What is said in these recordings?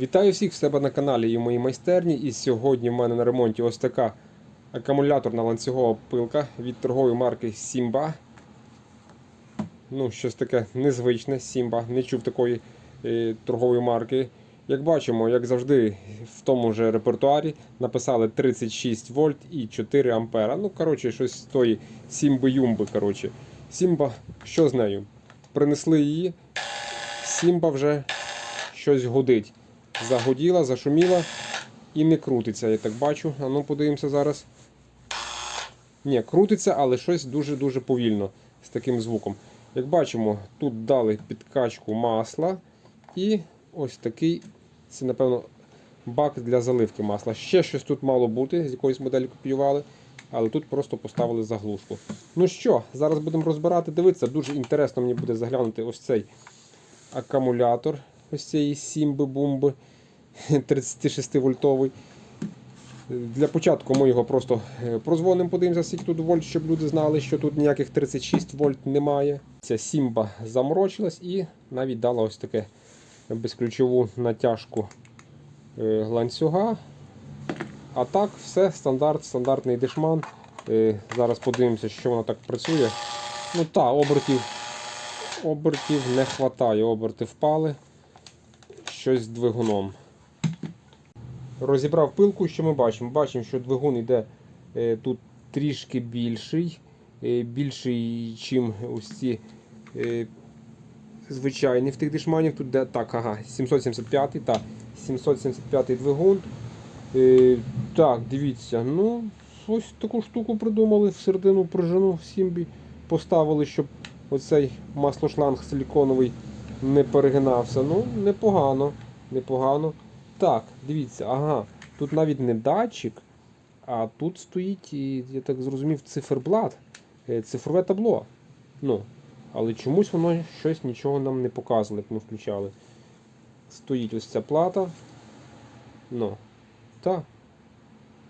Вітаю всіх в себе на каналі і в моїй майстерні. І сьогодні в мене на ремонті ось така акумуляторна ланцюгова пилка від торгової марки Simba. Ну, щось таке незвичне Simba. Не чув такої е, торгової марки. Як бачимо, як завжди, в тому ж репертуарі написали 36 вольт і 4 ампера. Ну, коротше, щось з тої Сімби-Юмби. коротше. Сімба, що з нею? Принесли її. Сімба вже щось гудить. Загуділа, зашуміла і не крутиться, я так бачу. А ну подивимося зараз. Ні, крутиться, але щось дуже-дуже повільно з таким звуком. Як бачимо, тут дали підкачку масла і ось такий, це, напевно, бак для заливки масла. Ще щось тут мало бути, з якоїсь моделі копіювали, але тут просто поставили заглушку. Ну що, зараз будемо розбирати, дивитися. Дуже інтересно мені буде заглянути ось цей акумулятор ось цієї сімби-бумби 36 вольтовий. Для початку ми його просто е, прозвонимо, подивимося, скільки тут вольт, щоб люди знали, що тут ніяких 36 вольт немає. Ця сімба заморочилась і навіть дала ось таке безключову натяжку е, ланцюга. А так, все, стандарт, стандартний дешман. Е, Зараз подивимося, що воно так працює. Ну та, обертів, обертів не вистачає, оберти впали. Щось з двигуном. Розібрав пилку, що ми бачимо? Бачимо, що двигун йде е, тут трішки більший, е, більший, ніж ось ці е, звичайні в тих дешманів. Тут де так, ага, 775 та 775 двигун. Так, дивіться, ну, ось таку штуку придумали, всередину пружину в Сімбі поставили, щоб оцей маслошланг силіконовий не перегинався. Ну, непогано, непогано. Так, дивіться, ага, тут навіть не датчик, а тут стоїть, я так зрозумів, циферблат, е, цифрове табло. Ну, але чомусь воно щось нічого нам не показувало, як ми включали. Стоїть ось ця плата. Ну, так.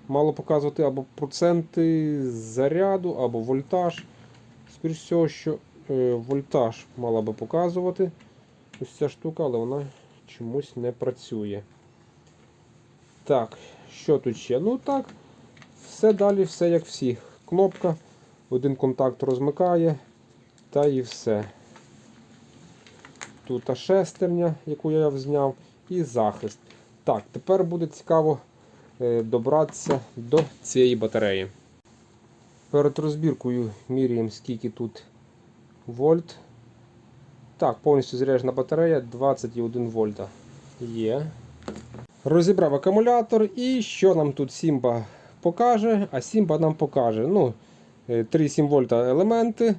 Мало показувати або проценти заряду, або вольтаж. Скоріше всього, що е, вольтаж мала би показувати ось ця штука, але вона чомусь не працює. Так, що тут ще? Ну так, все далі, все як всі. Кнопка, один контакт розмикає, та і все. Тут шестерня, яку я зняв, і захист. Так, тепер буде цікаво е, добратися до цієї батареї. Перед розбіркою міряємо, скільки тут вольт. Так, повністю заряджена батарея 21 вольта. Є. Розібрав акумулятор і що нам тут Сімба покаже, а Сімба нам покаже. Ну, е, 3,7 вольта елементи.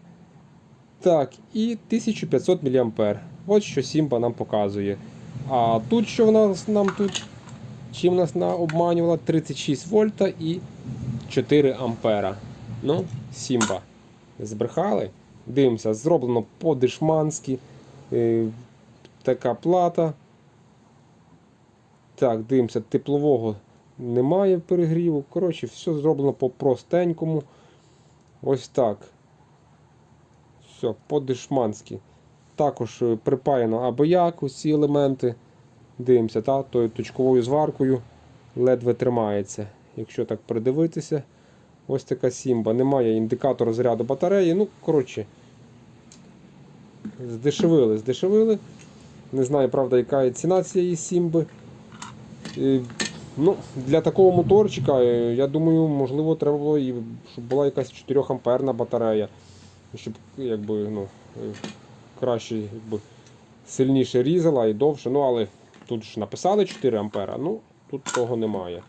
Так, і 1500 мА. Ось що Сімба нам показує. А тут що в нас нам тут? Чим нас на- обманювала? 36 вольта і 4 ампера. Ну, Сімба. Збрехали. Дивимося, зроблено по-дешманськи. Е, така плата. Так, дивимося, теплового немає перегріву. Коротше, все зроблено по-простенькому. Ось так. Все, по-дешманськи. Також е, припаяно або як усі елементи. Дивимося, та, тою точковою зваркою ледве тримається. Якщо так придивитися, ось така сімба. Немає індикатора заряду батареї. Ну, коротше, здешевили, здешевили. Не знаю, правда, яка ціна цієї сімби. Е, Ну, Для такого моторчика, е, я думаю, можливо, треба було, і, щоб була якась 4 амперна батарея. Щоб якби, ну, е, краще, якби, сильніше різала і довше. Ну, але тут ж написали 4 ампера, ну тут того немає.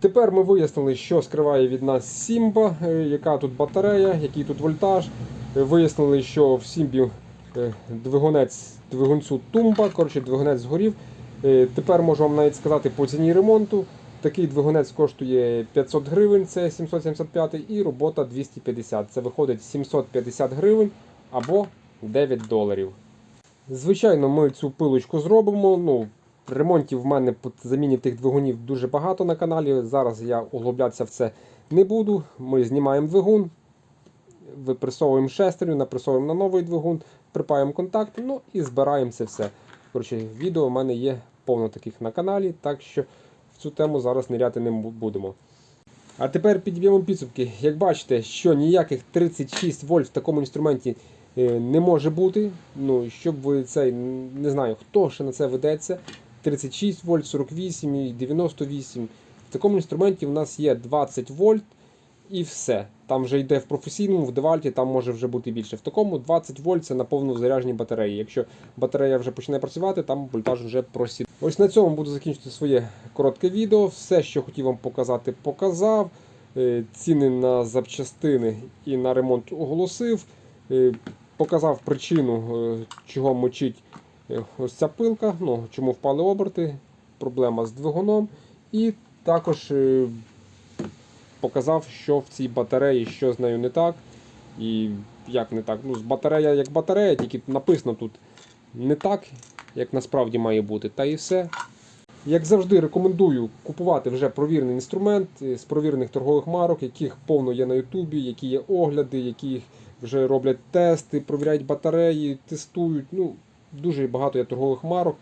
Тепер ми вияснили, що скриває від нас Сімба, яка тут батарея, який тут вольтаж. Вияснили, що в Сімбі двигунець двигунцю тумба, коротше, двигунець згорів. Е, Тепер можу вам навіть сказати по ціні ремонту. Такий двигунець коштує 500 гривень, це 775 і робота 250. Це виходить 750 гривень або 9 доларів. Звичайно, ми цю пилочку зробимо. Ну, ремонтів в мене по заміні тих двигунів дуже багато на каналі. Зараз я углублятися в це не буду. Ми знімаємо двигун, випресовуємо шестерню, напресовуємо на новий двигун, припаємо контакт, ну і збираємо це все. Коротше, відео в мене є повно таких на каналі, так що в цю тему зараз ниряти не будемо. А тепер підіб'ємо підсумки. Як бачите, що ніяких 36 вольт в такому інструменті е, не може бути. Ну, щоб ви цей, не знаю, хто ще на це ведеться. 36 вольт, 48 і 98. В такому інструменті в нас є 20 вольт і все. Там вже йде в професійному, в девальті, там може вже бути більше. В такому 20 вольт це на повну зарядженій батареї. Якщо батарея вже почне працювати, там вольтаж вже просідає. Ось на цьому буду закінчити своє коротке відео. Все, що хотів вам показати, показав. Е, Ціни на запчастини і на ремонт оголосив. Е, Показав причину, е, чого мочить ось ця пилка, ну, чому впали оберти, проблема з двигуном. І також показав, що в цій батареї, що з нею не так. І як не так. Ну, з батарея як батарея, тільки написано тут не так, як насправді має бути. Та і все. Як завжди, рекомендую купувати вже провірений інструмент з провірених торгових марок, яких повно є на Ютубі, які є огляди, які вже роблять тести, провіряють батареї, тестують. Ну, дуже багато є торгових марок,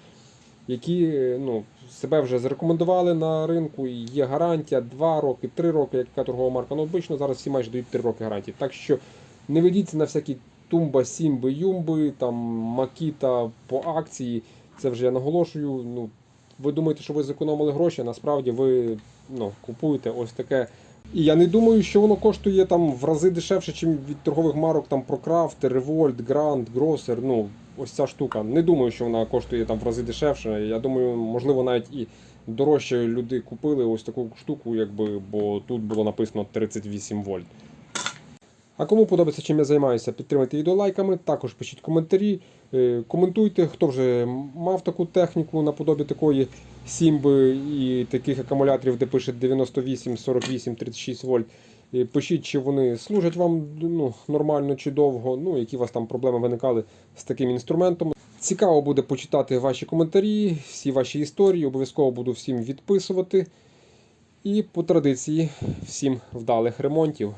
які ну, себе вже зарекомендували на ринку. І є гарантія 2 роки, 3 роки, яка торгова марка. Ну, обично зараз всі майже дають 3 роки гарантії. Так що не ведіться на всякі тумба, сімби, юмби, там макіта по акції. Це вже я наголошую. Ну, ви думаєте, що ви зекономили гроші, а насправді ви ну, купуєте ось таке. І я не думаю, що воно коштує там в рази дешевше, ніж від торгових марок там ProCraft, Revolt, Grand, Grosser. Ну, ось ця штука. Не думаю, що вона коштує там в рази дешевше. Я думаю, можливо, навіть і дорожче люди купили ось таку штуку, якби, бо тут було написано 38 вольт. А кому подобається, чим я займаюся, підтримайте відео лайками, також пишіть коментарі, е, коментуйте, хто вже мав таку техніку наподобі такої сімби і таких акумуляторів, де пише 98, 48, 36 вольт. Пишіть, чи вони служать вам ну, нормально чи довго, ну, які у вас там проблеми виникали з таким інструментом. Цікаво буде почитати ваші коментарі, всі ваші історії. Обов'язково буду всім відписувати. І по традиції всім вдалих ремонтів.